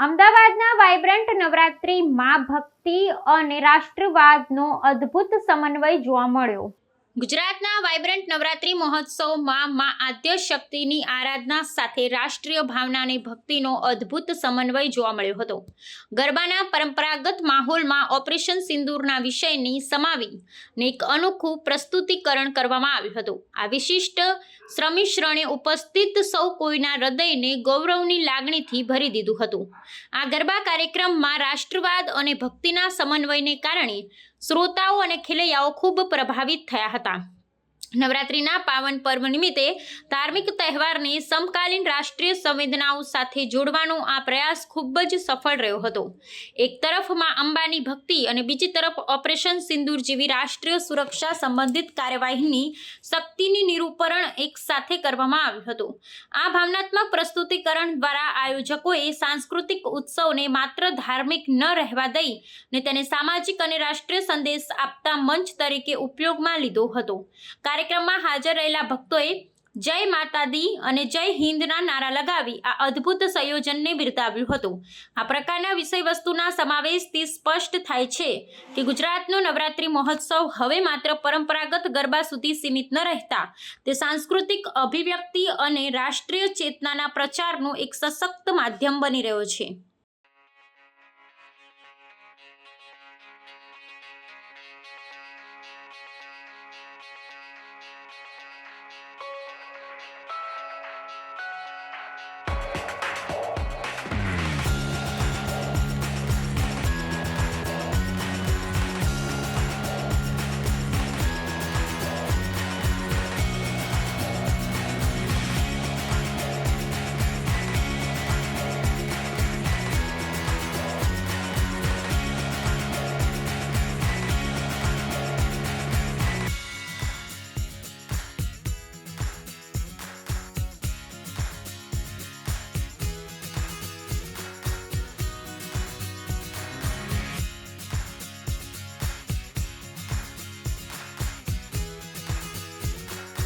અમદાવાદના વાઇબ્રન્ટ નવરાત્રી માં ભક્તિ અને રાષ્ટ્રવાદનો અદ્ભુત સમન્વય જોવા મળ્યો. ગુજરાતના વાઇબ્રન્ટ નવરાત્રી મહોત્સવમાં મા આદ્ય શક્તિની આરાધના સાથે રાષ્ટ્રીય ભાવના ભક્તિનો અદ્ભુત સમન્વય જોવા મળ્યો હતો. ગરબાના પરંપરાગત માહોલમાં ઓપરેશન સિંદૂરના વિષયની સમાવી ને એક અનોખું પ્રસ્તુતિકરણ કરવામાં આવ્યું હતું. આ વિશિષ્ટ શ્રમિશ્રણે ઉપસ્થિત સૌ કોઈના હૃદયને ગૌરવની લાગણીથી ભરી દીધું હતું. આ ગરબા કાર્યક્રમમાં રાષ્ટ્રવાદ અને ભક્તિના સમન્વયને કારણે શ્રોતાઓ અને ખેલૈયાઓ ખૂબ પ્રભાવિત થયા હતા. નવરાત્રિના પાવન પર્વ નિમિત્તે ધાર્મિક તહેવારને સમકાલીન રાષ્ટ્રીય સંવેદનાઓ સાથે જોડવાનો આ પ્રયાસ ખૂબ જ સફળ રહ્યો હતો. એક તરફમાં અંબાની ભક્તિ અને બીજી તરફ ઓપરેશન સિંદૂર જેવી રાષ્ટ્રીય સુરક્ષા સંબંધિત કાર્યવાહીની શક્તિની નિરૂપરણ એક સાથે કરવામાં આવ્યું હતું. આ ભાવનાત્મક પ્રસ્તુતિકરણ દ્વારા આયોજકોએ સાંસ્કૃતિક ઉત્સવને માત્ર ધાર્મિક ન રહેવા દઈ ને તેને સામાજિક અને રાષ્ટ્રીય સંદેશ આપતા મંચ તરીકે ઉપયોગમાં લીધો હતો. કાર્યક્રમમાં હાજર રહેલા ભક્તોએ જય માતા દી અને જય હિન્દના નારા લગાવી આ અદ્ભુત સંયોજનને બિરદાવ્યું હતું. આ પ્રકારના વિષય વસ્તુના સમાવેશથી સ્પષ્ટ થાય છે કે ગુજરાતનો નવરાત્રી મહોત્સવ હવે માત્ર પરંપરાગત ગરબા સુધી સીમિત ન રહેતા, તે સાંસ્કૃતિક અભિવ્યક્તિ અને રાષ્ટ્રીય ચેતનાના પ્રચારનું એક સશક્ત માધ્યમ બની રહ્યો છે.